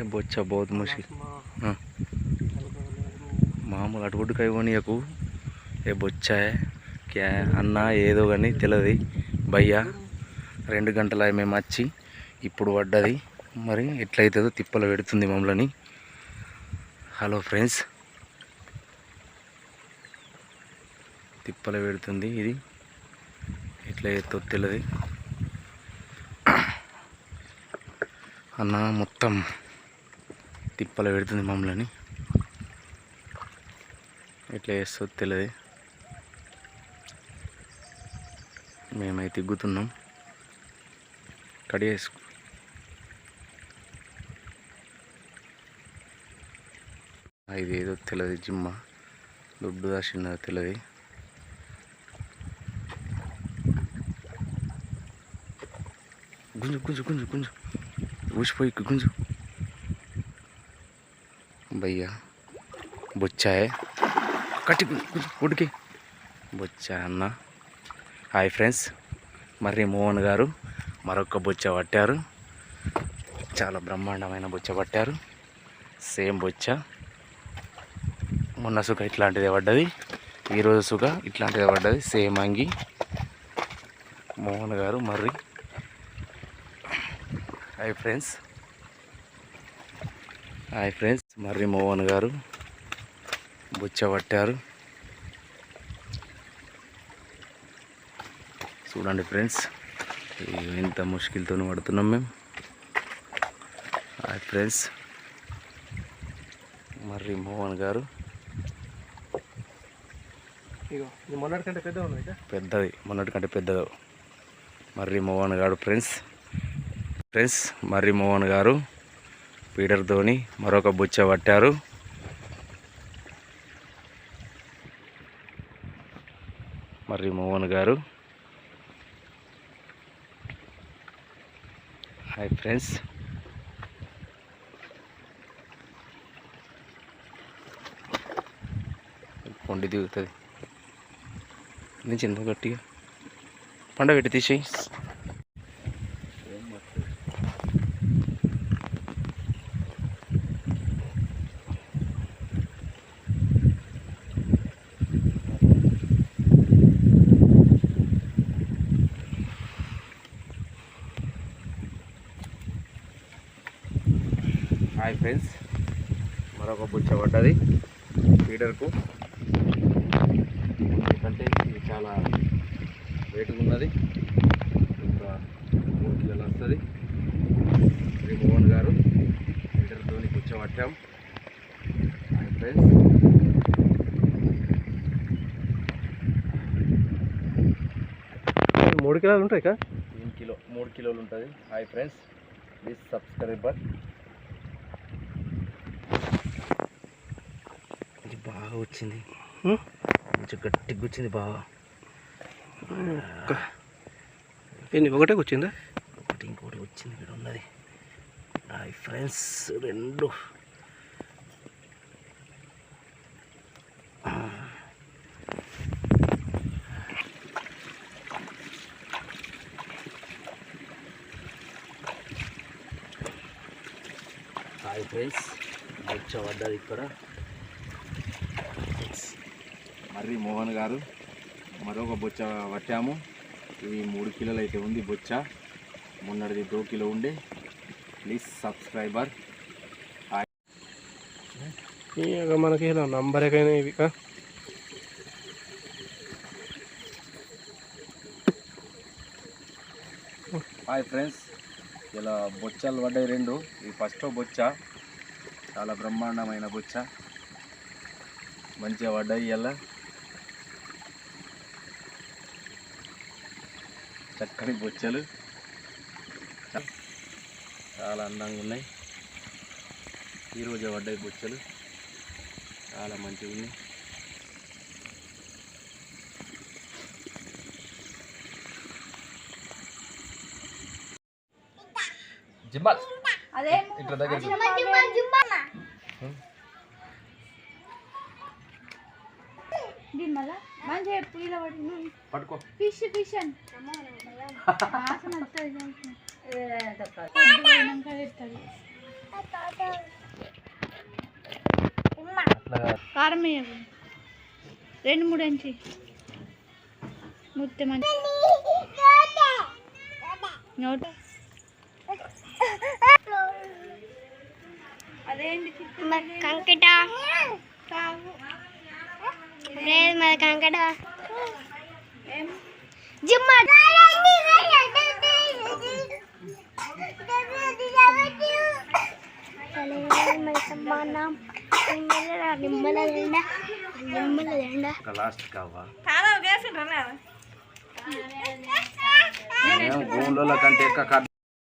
ఏ బొచ్చ బౌద్ధ ముషి. మామూలు అటుగుడ్డు కైవనీయకు ఏ బొచ్చా క్యా అన్న ఏదో కానీ తెలియదు భయ్యా రెండు గంటల మేము వచ్చి ఇప్పుడు పడ్డది మరి ఎట్లయితుందో తిప్పలు పెడుతుంది మమ్మల్ని. Hello friends. తిప్పలు పెడుతుంది ఇది. ఎట్లా తెలియదు అన్న మొత్తం తిప్పల పెడుతుంది మమ్మల్ని. ఎట్లా చేస్తుందో తెలియదు మేమైతే తిగ్గుతున్నాం కడిగేసుకో ఇది ఏదో తెలియదు జిమ్మ. దుడ్డు దాచిన్నదో తెలియదు గుంజు గుంజు గుంజు గుంజు. ఊసిపోయి గుంజు. భయ్యా బొచ్చాయే కట్టి ఉడికి బొచ్చా అన్న హాయ్ ఫ్రెండ్స్ మరి మోహన్ గారు మరొక బొచ్చ పట్టారు చాలా బ్రహ్మాండమైన బొచ్చ పట్టారు సేమ్ బొచ్చ మొన్న సుఖ ఇట్లాంటిదే పడ్డది ఈరోజు సుఖ ఇట్లాంటిదే పడ్డది సేమ్ అంగి. Mohan garu Marri. Hi friends hi friends Marri Mohan garu బొచ్చ పట్టారు చూడండి ఫ్రెండ్స్ ఇంత ముష్కిల్తో పడుతున్నాం మేము. హాయ్ ఫ్రెండ్స్ మర్రి మోహన్ గారు ఇది మొన్నటి పెద్ద పెద్దది మొన్నటి కంటే పెద్దది. మర్రి మోహన్ గారు ఫ్రెండ్స్ ఫ్రెండ్స్ మర్రి మోహన్ గారు. పీడర్తోని మరొక బుచ్చ పట్టారు. మర్రి మోహన్ గారు. హాయ్ ఫ్రెండ్స్ కొండి దిగుతుంది. నుంచి ఎంత గట్టిగా. పండ పెట్టి తీసేయి. Hi friends. మరొక బుచ్చ పడ్డది ఫీడర్కు. ఎందుకంటే ఇది చాలా వెయిట్గా ఉన్నది ఇంకా మూడు కిలోలు వస్తుంది. శ్రీ మోహన్ గారు ఫీడర్తో కూర్చోబట్టాం హాయ్ ఫ్రెండ్స్. మూడు కిలోలు ఉంటాయి కదా तीन కిలో మూడు కిలోలు ఉంటుంది. Hi friends. ప్లీజ్ సబ్స్క్రైబర్ ఇది బాగా వచ్చింది. హ్మ్? కొంచెం గట్టిగా వచ్చింది బాగా. ఎన్ని ఒకటే వచ్చిందా? ఒకటి ఇంకోటి వచ్చింది ఇక్కడ ఉన్నది. హాయ్ ఫ్రెండ్స్ రెండు. హాయ్ ఫ్రెండ్స్ బొచ్చ పడ్డది ఇక్కడ. మర్రి మోహన్ గారు. మరొక బొచ్చ పట్టాము. ఇది మూడు కిలోలు అయితే ఉంది బొచ్చ. మొన్నటిది దో కిలో ఉండే. Please subscriber. ఇక మనకి నంబర్ ఎకైనా ఇవి? హాయ్ ఫ్రెండ్స్ ఇలా బొచ్చలు పడ్డాయి రెండు. ఈ ఫస్ట్ బొచ్చ చాలా బ్రహ్మాండమైన బొచ్చ. మంచిగా పడ్డాయి ఇలా చక్కని బొచ్చలు. చాలా అందంగా ఉన్నాయి. ఈరోజే పడ్డాయి బొచ్చలు. చాలా మంచిగా ఉన్నాయి. జింబాల్. అదే ఇట్లా దగ్గర దీని మళ్ళా మంచిగా పూల పడి పట్టుకో. ఫిష్ ఫిష్ అని. వాసన వస్తుంది పొద్దు పోయినాక పెడతాడు కారం రెండు మూడు ఎంచి ముత్తే మంచి. నోట్. అదేంటి కంకట. కావు. లేదు మరి కంకట ఏం జిమ్మ నిమ్మల దండ నిమ్మల దండ లాస్ట్ కావా కారం వేసిండ్రా భూముల కంటే ఎక్కువ